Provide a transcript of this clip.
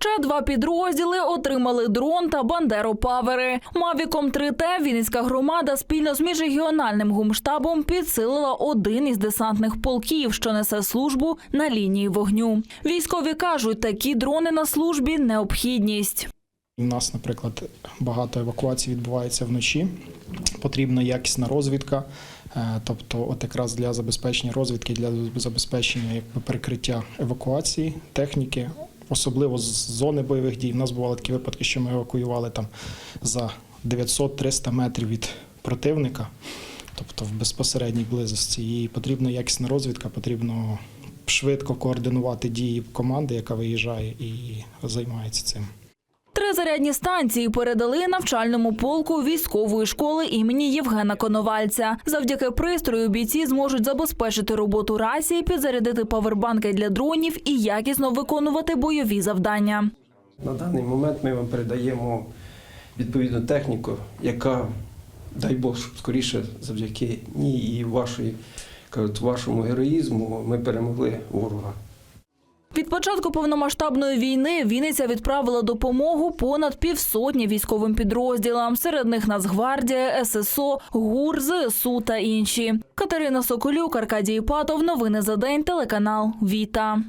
Ще два підрозділи отримали дрон та бандеропавери. Мавіком 3Т Вінницька громада спільно з міжрегіональним гумштабом підсилила один із десантних полків, що несе службу на лінії вогню. Військові кажуть, такі дрони на службі необхідність. У нас, наприклад, багато евакуацій відбувається вночі. Потрібна якісна розвідка. Е, Тобто, от якраз для забезпечення розвідки, для забезпечення перекриття евакуації, техніки, особливо з зони бойових дій. У нас бували такі випадки, що ми евакуювали там за 900-300 метрів від противника, тобто в безпосередній близості. І потрібна якісна розвідка, потрібно швидко координувати дії команди, яка виїжджає і займається цим. Зарядні станції передали навчальному полку військової школи імені Євгена Коновальця. Завдяки пристрою бійці зможуть забезпечити роботу рації, підзарядити павербанки для дронів і якісно виконувати бойові завдання. На даний момент ми вам передаємо відповідну техніку, яка, дай Бог, скоріше завдяки ній і вашої, кажуть, вашому героїзму ми перемогли ворога. Від початку повномасштабної війни Вінниця відправила допомогу понад півсотні військовим підрозділам. Серед них Нацгвардія, ССО, ГУР, ЗСУ та інші. Катерина Соколюк, Аркадій Патов. Новини за день. Телеканал Віта.